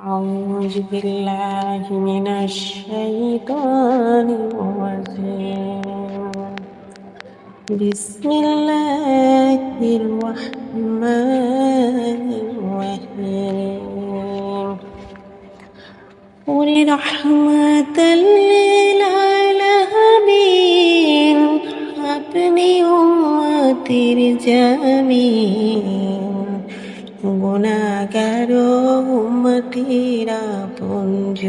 أعوذ بالله من الشيطان الرجيم. بسم الله الرحمن الرحيم. قل رحمة للعالمين أبني واتر جميل গুণাগার উম্মতিরা পুঞ্জ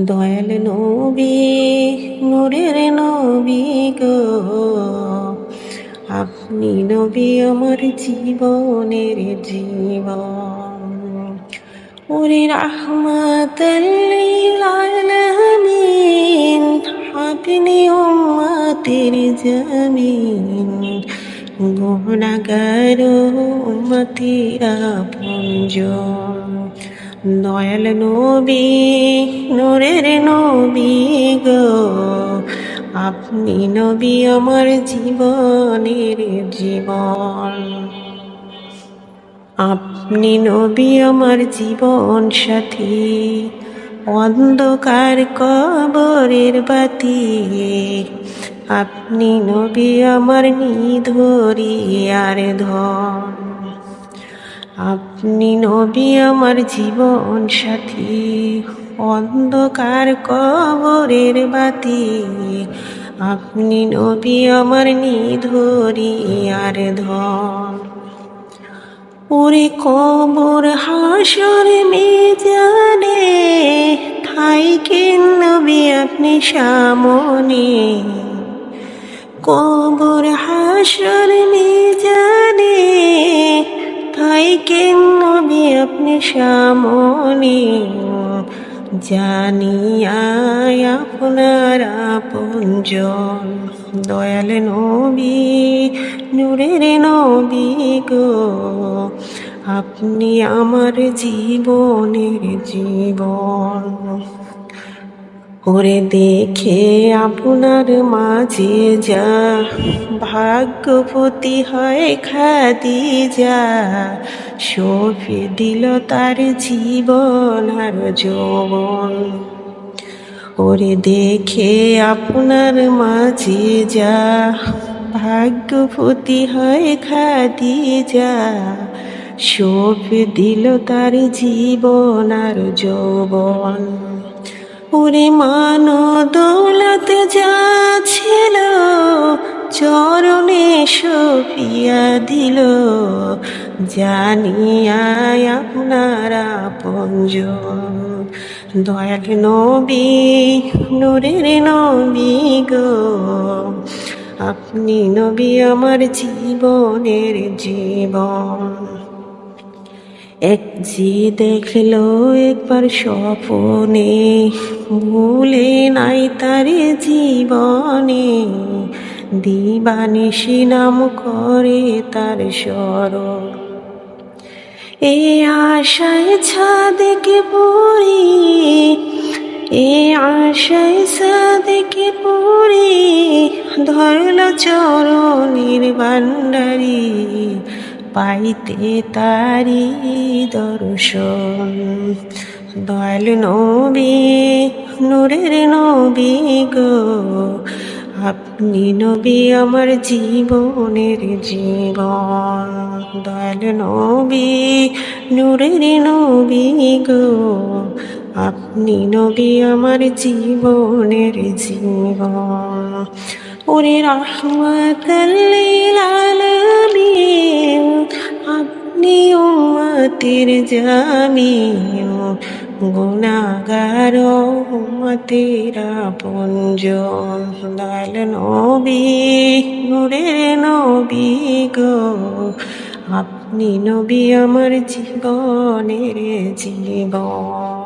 দয়াল নবী নূরের নবী গো আপনি নবী আমার জীবনের জীবন ওরে আলামিন আপনি উম্মতের জামিন গুণাগার উম্মতিরা পুঞ্জ দয়াল নবী, নূরের নবী গো। আপনি নবী আমার জীবনের জীবন। আপনি নবী আমার জীবন সাথী। অন্ধকার কবরের বাতি আপনি নবী আমার নিধরি আর ধন। আপনি নবী আমার জীবন সাথী, অন্ধকার কবরের বাতি। আপনি নবী আমার নিধরি আর ধন। ওরে কবর হাসর মেজানে ঠাই কেন নবী আপনি সামনে। কবর হাসর মেজানে ঠাই কেন নবী আপনি সামনে জানি আয় আপনার আপনজন দয়াল নবী, নূরের নবী গো। আপনি আমার জীবনের জীবন। ওরে দেখে আপনার মাঝে যা। ভাগ্যপতি হয় খাদি যা সফে দিল তার জীবন আর যৌবন। ওরে দেখে আপনার মাঝে যা। ভাগ্যপতি হয় খাদি যা সফ দিল তার জীবন আর যৌবন। ওরে মানো দৌলত যা ছিল, চরণে সফিয়া দিল। জানিয়ায় আপনারা পঞ্জ দয়াল নবী, নূরের নবী গো? আপনি নবী আমার জীবনের জীবন। এক জি দেখল একবার স্বপনে, ভুলে নাই তার জীবনে। দিবানিসি নাম করে তার স্বর এ আশায় ছাদেকে পড়ি, এ আশায় সাদেকে পড়ি, ধরল চরণের ভান্ডারি পাইতে তারি দর্শন। দয়াল নবী, নূরের নবী গো, আপনি নবী আমার জীবনের জীবন। দয়াল নবী, নূরের নবী গো, আপনি নবী আমার জীবনের জীবন। ওরে রহমতাল্লিল আলামিন আপনি উম্মতের জামিন গুণাগার উম্মতেরা পঞ্জ দয়াল নবী নূরের নবী গো আপনি নবী আমার জীবনের জীবন